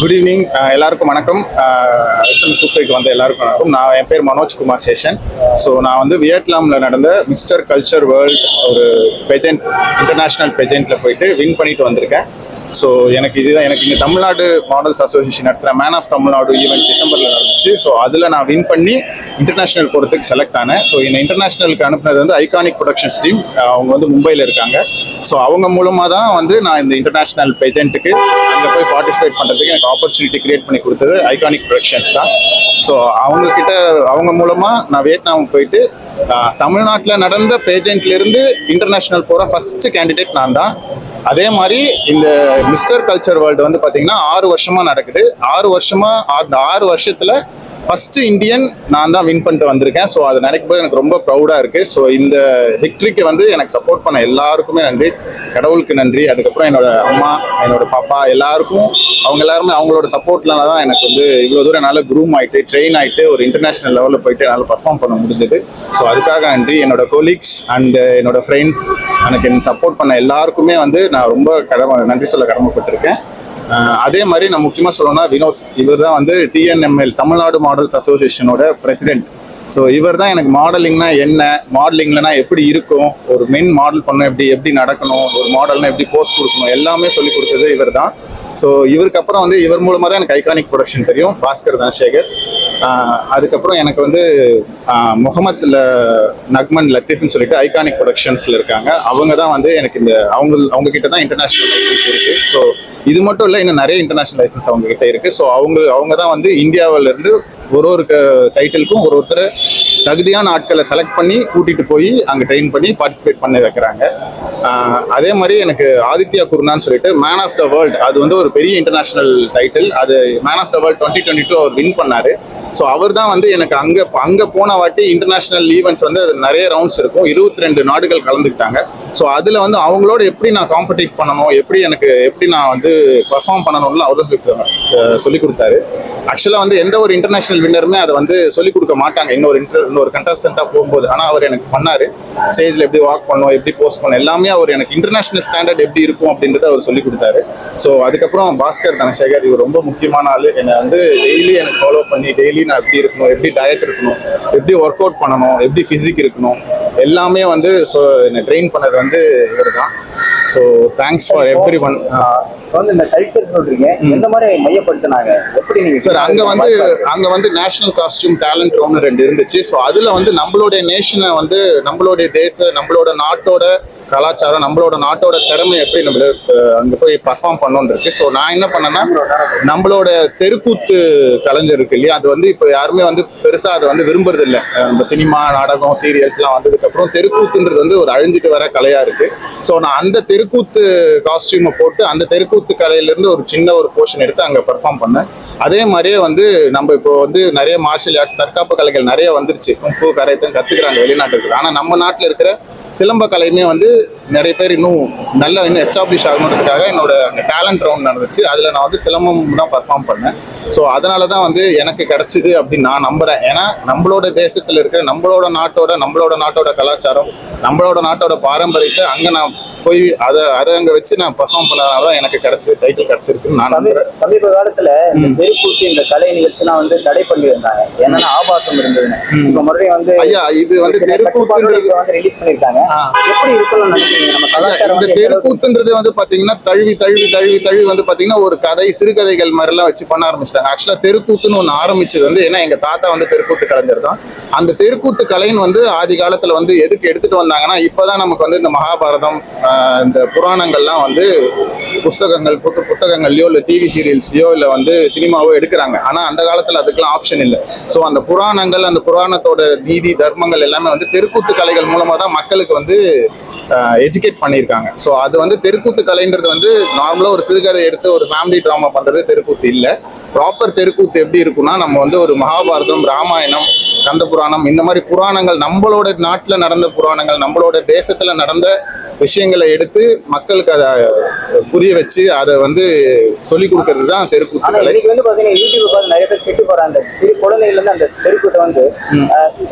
Good evening எல்லாருக்கும் வணக்கம். கூப்பிட்டுக்கு வந்த எல்லாருக்கும் வணக்கம். நான் என் பேர் மனோஜ் குமார் சேஷன். ஸோ நான் வந்து வியட்நாமில் நடந்த மிஸ்டர் கல்ச்சர் வேர்ல்ட் ஒரு பெஜென்ட் இன்டர்நேஷ்னல் பெஜென்ட்டில் போயிட்டு வின் பண்ணிட்டு வந்திருக்கேன். ஸோ எனக்கு இதுதான் எனக்கு இங்கே தமிழ்நாடு மாடல்ஸ் அசோசியேஷன் நடத்துகிற மேன் ஆஃப் தமிழ்நாடு ஈவெண்ட் டிசம்பரில் நடந்துச்சு. ஸோ அதில் நான் வின் பண்ணி இன்டர்நேஷ்னல் போகிறதுக்கு செலக்ட் ஆனேன். ஸோ என்னை இன்டர்நேஷ்னலுக்கு அனுப்புனது வந்து ஐகானிக் ப்ரொடக்ஷன்ஸ் டீம் அவங்க வந்து மும்பையில் இருக்காங்க. ஸோ அவங்க மூலமாக தான் வந்து நான் இந்த இன்டர்நேஷ்னல் பெஜென்ட்டுக்கு அங்கே போய் பார்ட்டிசிபேட் பண்ணுறதுக்கு எனக்கு ஆப்பர்ச்சுனிட்டி கிரியேட் பண்ணி கொடுத்தது ஐகானிக் ப்ரொடக்ஷன்ஸ் தான். ஸோ அவங்கக்கிட்ட அவங்க மூலமாக நான் வியட்நாம் போயிட்டு தமிழ்நாட்டில் நடந்த பேஜென்ட்லேருந்து இன்டர்நேஷ்னல் போகிற ஃபஸ்ட்டு கேண்டிடேட் நான் தான். அதே மாதிரி இந்த மிஸ்டர் கல்ச்சர் வேர்ல்டு வந்து பார்த்தீங்கன்னா ஆறு வருஷமாக நடக்குது. ஆறு வருஷமாக அந்த ஆறு வருஷத்தில் ஃபஸ்ட்டு இந்தியன் நான் தான் வின் பண்ணிட்டு வந்திருக்கேன். ஸோ அதை நினைக்கும் போது எனக்கு ரொம்ப ப்ரௌடாக இருக்குது ஸோ இந்த விக்ட்ரிக்கு வந்து எனக்கு சப்போர்ட் பண்ண எல்லாருக்குமே நன்றி. கடவுளுக்கு நன்றி. அதுக்கப்புறம் என்னோட அம்மா என்னோட பாப்பா எல்லாருக்கும் அவங்க எல்லாருமே அவங்களோட சப்போர்ட்னால தான் எனக்கு வந்து இவ்வளோ தூரம் என்னால் குரூம் ஆகிட்டு ட்ரெயின் ஆயிட்டு ஒரு இன்டர்நேஷனல் லெவலில் போயிட்டு என்னால் பர்ஃபார்ம் பண்ண முடிஞ்சது. ஸோ அதுக்காக நன்றி. என்னோட கொலீக்ஸ் அண்டு என்னோட ஃப்ரெண்ட்ஸ் எனக்கு எனக்கு சப்போர்ட் பண்ண எல்லாருக்குமே வந்து நான் ரொம்ப கடமை நன்றி சொல்ல கடமைப்பட்டிருக்கேன். அதே மாதிரி நான் முக்கியமாக சொல்லணும்னா வினோத் இவர் தான் வந்து டிஎன்எம்எல் தமிழ்நாடு மாடல்ஸ் அசோசியேஷனோட பிரசிடென்ட். ஸோ இவர் தான் எனக்கு மாடலிங்னா என்ன மாடலிங்லனா எப்படி இருக்கும் ஒரு மென் மாடல் பண்ண எப்படி எப்படி நடக்கணும் ஒரு மாடல்னா எப்படி போஸ்ட் கொடுக்கணும் எல்லாமே சொல்லி கொடுத்தது இவர் தான் ஸோ இவருக்கு அப்புறம் வந்து இவர் மூலமாக தான் எனக்கு ஐகானிக் ப்ரொடக்ஷன் தெரியும். பாஸ்கர் தனசேகர். அதுக்கப்புறம் எனக்கு வந்து முகமது ல நக்மன் லத்தீஃப்னு சொல்லிட்டு ஐகானிக் ப்ரொடக்ஷன்ஸில் இருக்காங்க. அவங்க தான் வந்து எனக்கு இந்த அவங்க அவங்க கிட்ட தான் இன்டர்நேஷனல் லைசன்ஸ் இருக்குது ஸோ இது மட்டும் இல்லை இன்னும் நிறைய இன்டர்நேஷனல் லைசன்ஸ் அவங்க கிட்ட இருக்குது ஸோ அவங்க அவங்க தான் வந்து இந்தியாவிலேருந்து ஒரு ஒரு டைட்டிலுக்கும் ஒரு ஒருத்தர் தகுதியான ஆட்களை செலக்ட் பண்ணி கூட்டிகிட்டு போய் அங்கே ட்ரெயின் பண்ணி பார்ட்டிசிபேட் பண்ண வைக்கிறாங்க. அதே மாதிரி எனக்கு ஆதித்யா குருனான்னு சொல்லிட்டு மேன் ஆஃப் த வேர்ல்ட் அது வந்து ஒரு பெரிய இன்டர்நேஷனல் டைட்டில் அது man of the world twenty twenty two our win பண்ணாரு. ஸோ அவர் தான் வந்து எனக்கு அங்கே அங்கே போன வாட்டி இன்டர்நேஷ்னல் ஈவெண்ட்ஸ் வந்து அது நிறைய ரவுண்ட்ஸ் இருக்கும். இருபத்தி ரெண்டு நாடுகள் கலந்துக்கிட்டாங்க. ஸோ அதில் வந்து அவங்களோட எப்படி நான் காம்படிட் பண்ணணும் எப்படி எனக்கு எப்படி நான் வந்து பர்ஃபார்ம் பண்ணணும்னு அவர் தான் சொல்லி சொல்லி கொடுத்தாரு. ஆக்சுவலாக வந்து எந்த ஒரு இன்டர்நேஷனல் வின்னருமே அதை வந்து சொல்லிக் கொடுக்க மாட்டாங்க. இன்னொரு இன்டர் இன்னொரு கண்டஸ்டண்ட்டாக போகும்போது. ஆனால் அவர் எனக்கு பண்ணார். ஸ்டேஜில் எப்படி வாக் பண்ணணும் எப்படி போஸ்ட் பண்ணணும் எல்லாமே அவர் எனக்கு இன்டர்நேஷனல் ஸ்டாண்டர்ட் எப்படி இருக்கும் அப்படின்றத அவர் சொல்லி கொடுத்தாரு. ஸோ அதுக்கப்புறம் பாஸ்கர் தனசேகர் இவர் ரொம்ப முக்கியமான ஆள். என்னை வந்து டெய்லி எனக்கு ஃபாலோ பண்ணி டெய்லி நான் எப்படி இருக்கணும் எப்படி டயட் இருக்கணும் எப்படி ஒர்க் அவுட் பண்ணணும் எப்படி ஃபிசிக் இருக்கணும் எல்லாமே வந்து ஸோ என்னை ட்ரெயின் பண்ணது வந்து இவர் தான் so thanks for everyone வந்து இந்த கல்ச்சர் சொல்றீங்க எந்த மாதிரி மையப்படுத்தினாங்க? எப்படி நீங்க சார் அங்க வந்து அங்க வந்து நேஷனல் காஸ்டியூம் டேலண்ட் ஒன்று ரெண்டு இருந்துச்சு. ஸோ அதுல வந்து நம்மளுடைய நேஷனை வந்து நம்மளுடைய தேச நம்மளோட நாட்டோட கலாச்சாரம் நம்மளோட நாட்டோட திறமை எப்படி நம்ம அங்கே போய் பர்ஃபார்ம் பண்ணணும்னு இருக்கு. ஸோ நான் என்ன பண்ணேன்னா நம்மளோட தெருக்கூத்து கலைஞர் இருக்கு இல்லையா? அது வந்து இப்போ யாருமே வந்து பெருசாக அதை வந்து விரும்புறது இல்லை. நம்ம சினிமா நாடகம் சீரியல்ஸ்லாம் வந்ததுக்கப்புறம் தெருக்கூத்துன்றது வந்து ஒரு அழிஞ்சிட்டு வர கலையாக இருக்கு. ஸோ நான் அந்த தெருக்கூத்து காஸ்டியூமை போட்டு அந்த தெருக்கூத்து கலையிலேருந்து ஒரு சின்ன ஒரு போர்ஷன் எடுத்து அங்கே பெர்ஃபார்ம் பண்ணேன். அதே மாதிரியே வந்து நம்ம இப்போ வந்து நிறைய மார்ஷியல் ஆர்ட்ஸ் தற்காப்பு கலைகள் நிறைய வந்துருச்சு. குங்ஃபு கரைத்தான் கத்துக்கிறாங்க வெளிநாட்டுக்கு. ஆனால் நம்ம நாட்டில் இருக்கிற சிலம்ப கலையுமே வந்து நிறைய பேர் இன்னும் நல்லா இன்னும் எஸ்டாப்ளிஷ் ஆகணுன்றதுக்காக என்னோட டேலண்ட் ரவுண்ட் நடந்துச்சு. அதில் நான் வந்து சிலம்பம் தான் பர்ஃபார்ம் பண்ணேன். ஸோ அதனால தான் வந்து எனக்கு கிடைச்சிது அப்படின்னு நான் நம்புறேன். ஏன்னா நம்மளோட தேசத்தில் இருக்கிற நம்மளோட நாட்டோட நம்மளோட நாட்டோட கலாச்சாரம் நம்மளோட நாட்டோட பாரம்பரியத்தை அங்கே நான் போய் அதை அதை அங்கே வச்சு நான் பர்ஃபார்ம் பண்ணதுனால தான் எனக்கு கிடைச்சி டைட்டில் கிடைச்சிருக்குன்னு நான் நம்புறேன். சமீப காலத்துல இந்த தெருக்கூத்து இந்த கலை நிகழ்ச்சிலாம் வந்து தடை பண்ணி இருந்தாங்க என்னன்னா ஆபாசம் இருந்ததுன்னு. இப்ப மறுபடியும் வந்து ஐயா இது வந்து தெருக்கூத்துன்றது வந்து ரிலீஸ் பண்ணிருக்காங்க ஆ. எப்படி இருக்கணும்னு நினைக்கிறீங்க? இந்த தெருக்கூத்துன்றது வந்து பாத்தீங்கன்னா தழுவி தழுவி தழுவி தழுவி வந்து பாத்தீங்கன்னா ஒரு கதை சிறுகதைகள் மாதிரி எல்லாம் வச்சு பண்ண ஆரம்பிச்சிட்டாங்க. ஆக்சுவலா தெருக்கூத்துன்னு ஒண்ணு ஆரம்பிச்சது வந்து ஏன்னா எங்க தாத்தா வந்து தெருக்கூத்து கலைஞர் தான். அந்த தெருக்கூத்து கலைன்னு வந்து ஆதி காலத்துல வந்து எதுக்கு எடுத்துட்டு வந்தாங்கன்னா இப்பதான் நமக்கு வந்து இந்த மகாபாரதம் இந்த புராணங்கள்லாம் வந்து புஸ்தகங்கள் புத்த புத்தகங்கள்லையோ இல்லை டிவி சீரியல்ஸ்லையோ இல்லை வந்து சினிமாவோ எடுக்கிறாங்க. ஆனால் அந்த காலத்தில் அதுக்கெல்லாம் ஆப்ஷன் இல்லை. ஸோ அந்த புராணங்கள் அந்த புராணத்தோட நீதி தர்மங்கள் எல்லாமே வந்து தெருக்கூத்து கலைகள் மூலமாக தான் மக்களுக்கு வந்து எஜுகேட் பண்ணியிருக்காங்க. ஸோ அது வந்து தெருக்கூத்து கலைன்றது வந்து நார்மலாக ஒரு சிறுகதை எடுத்து ஒரு ஃபேமிலி ட்ராமா பண்ணுறது தெருக்கூத்து இல்லை. ப்ராப்பர் தெருக்கூத்து எப்படி இருக்கும்னா நம்ம வந்து ஒரு மகாபாரதம் ராமாயணம் கந்த புராணம் இந்த மாதிரி புராணங்கள் நம்மளோட நாட்டில் நடந்த புராணங்கள் நம்மளோட தேசத்தில் நடந்த விஷயங்களை எடுத்து மக்களுக்கு அதை புரிய வச்சு அதை வந்து சொல்லி கொடுக்கறது தான் தெருக்கூத்து கலை இன்னைக்கு வந்து பாத்தீங்கன்னா யூடியூப் பார்த்து நிறைய பேர் கெட்டு அந்த சிறு இருந்து அந்த தெருக்கூட்டை வந்து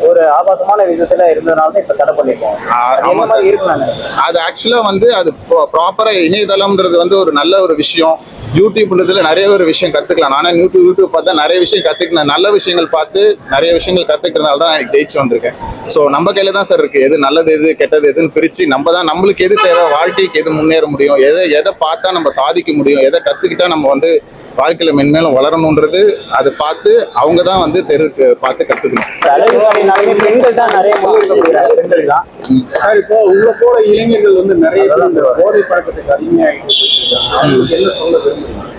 ஒரு ஆபாசமான விதத்துல இருந்ததுனால தான் இப்ப தடை பண்ணிருக்கோம். ஆ, அது ஆமா என்ன சார். அது ஆக்சுவலாக வந்து அது ப்ராப்பராக இணையதளம்ன்றது வந்து ஒரு நல்ல ஒரு விஷயம். யூடியூப்ன்றதுல நிறைய ஒரு விஷயம் கத்துக்கலாம். நானே யூடியூப் யூடியூப் பார்த்தா நிறைய விஷயம் கத்துக்கினேன். நல்ல விஷயங்கள் பார்த்து நிறைய விஷயங்கள் கத்துக்கிறதுனால தான் எனக்கு ஜெயிச்சு வந்திருக்கேன். ஸோ நம்ம கையில தான் சார் இருக்கு. எது நல்லது எது கெட்டது எதுன்னு பிரிச்சு நம்ம தான் நம்மளுக்கு எது தேவை வாழ்க்கைக்கு எது முன்னேற முடியும் எதை எதை பார்த்தா நம்ம சாதிக்க முடியும் எதை கத்துக்கிட்டா நம்ம வந்து வாழ்க்கையில மென்மேலும் வளரணுன்றது அதை பார்த்து அவங்க தான் வந்து தெரு பார்த்து கத்துக்கணும். கலைஞர்னாலுமே பெண்கள் தான் நிறைய முன்னிறுத்தப்படுகிறாங்க பெண்கள் தான். சார் இப்போ உங்களை போல இளைஞர்கள் வந்து நிறைய போதை பழக்கத்துக்கு அடிமையாகிட்டு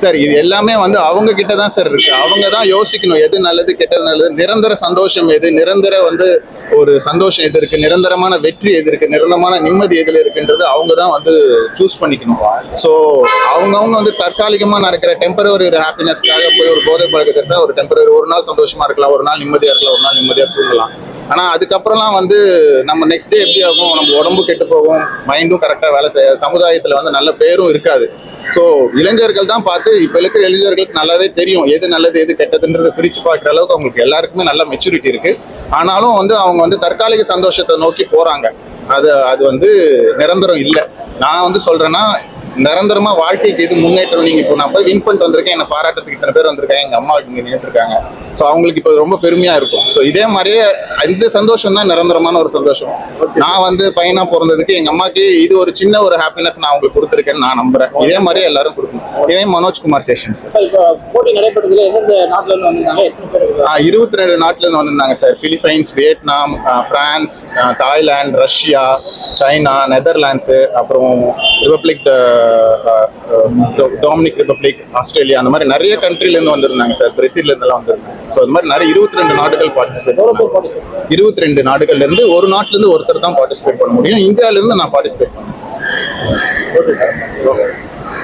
சார் இது எல்லாமே வந்து அவங்க கிட்ட தான் சார் இருக்கு. அவங்க தான் யோசிக்கணும் எது நல்லது கெட்டது நல்லது. நிரந்தர சந்தோஷம் எது? நிரந்தர வந்து ஒரு சந்தோஷம் எது இருக்கு? நிரந்தரமான வெற்றி எது இருக்கு? நிரந்தரமான நிம்மதி எதுல இருக்குன்றது அவங்க தான் வந்து சூஸ் பண்ணிக்கணும். ஸோ அவங்கவுங்க வந்து தற்காலிகமா நடக்கிற டெம்பரவரி ஒரு ஹாப்பினஸ்க்காக போய் ஒரு போதை பழக்கத்தை ஒரு டெம்பரவரி ஒரு நாள் சந்தோஷமா இருக்கலாம். ஒரு நாள் நிம்மதியா இருக்கலாம். ஒரு நாள் நிம்மதியா தூங்கலாம். ஆனா அதுக்கப்புறம்லாம் வந்து நம்ம நெக்ஸ்ட் டே எப்படி ஆகும்? நம்ம உடம்பு கெட்டு போகும். மைண்டும் கரெக்டா வேலை செய்ய சமுதாயத்துல வந்து நல்ல பேரும் இருக்காது. ஸோ இளைஞர்கள் தான் பார்த்து இப்போ இருக்கிற இளைஞர்களுக்கு நல்லாவே தெரியும். எது நல்லது எது கெட்டதுன்றதை பிரிச்சு பார்க்குற அளவுக்கு அவங்களுக்கு எல்லாருக்குமே நல்ல மெச்சூரிட்டி இருக்கு. ஆனாலும் வந்து அவங்க வந்து தற்காலிக சந்தோஷத்தை நோக்கி போறாங்க. அது அது வந்து நிரந்தரம் இல்லை. நான் வந்து சொல்றேன்னா நிரந்தரமா வாழ்க்கைக்கு எது முன்னேற்றம். நீங்க இப்போ நான் போய் வின் பண்ணிட்டு வந்திருக்கேன். என்ன பாராட்டத்துக்கு இத்தனை பேர் வந்திருக்காங்க. எங்க அம்மா இங்க நின்றுட்டு இருக்காங்க ஸோ அவங்களுக்கு இப்போ ரொம்ப பெருமையா இருக்கும். ஸோ இதே மாதிரியே இந்த சந்தோஷம் தான் நிரந்தரமான ஒரு சந்தோஷம். நான் வந்து பையனா பிறந்ததுக்கு எங்க அம்மாக்கு இது ஒரு சின்ன ஒரு ஹாப்பினஸ் நான் அவங்களுக்கு கொடுத்துருக்கேன்னு நான் நம்புறேன். இதே மாதிரியே எல்லாரும் கொடுக்கணும். இதே மனோஜ்குமார் சேஷன் சார் சார் இப்போ போட்டி நடைபெற்றதுல எந்தெந்த நாட்டுல இருந்து வந்திருந்தாங்க? எத்தனை பேர் இருக்காங்க? இருபத்தி ரெண்டு நாட்டுல இருந்து வந்திருந்தாங்க sir Philippines Vietnam France Thailand Russia China Netherlands அப்புறம் ரிபப்ளிக் டொமினிக் ரிபப்ளிக் ஆஸ்திரேலியா அந்த மாதிரி நிறைய கண்ட்ரிலேருந்து வந்திருந்தாங்க சார். பிரேசில்ல வந்திருந்தாங்க. ஸோ அது மாதிரி நிறைய இருபத்தி ரெண்டு நாடுகள் பார்ட்டிசிபேட் இருபத்தி ரெண்டு நாடுகள்லேருந்து ஒரு நாட்டிலேருந்து ஒருத்தர் தான் பார்ட்டிசிபேட் பண்ண முடியும். இந்தியாவிலேருந்து நான் பார்ட்டிசிபேட் பண்ணேன் சார். Okay sir okay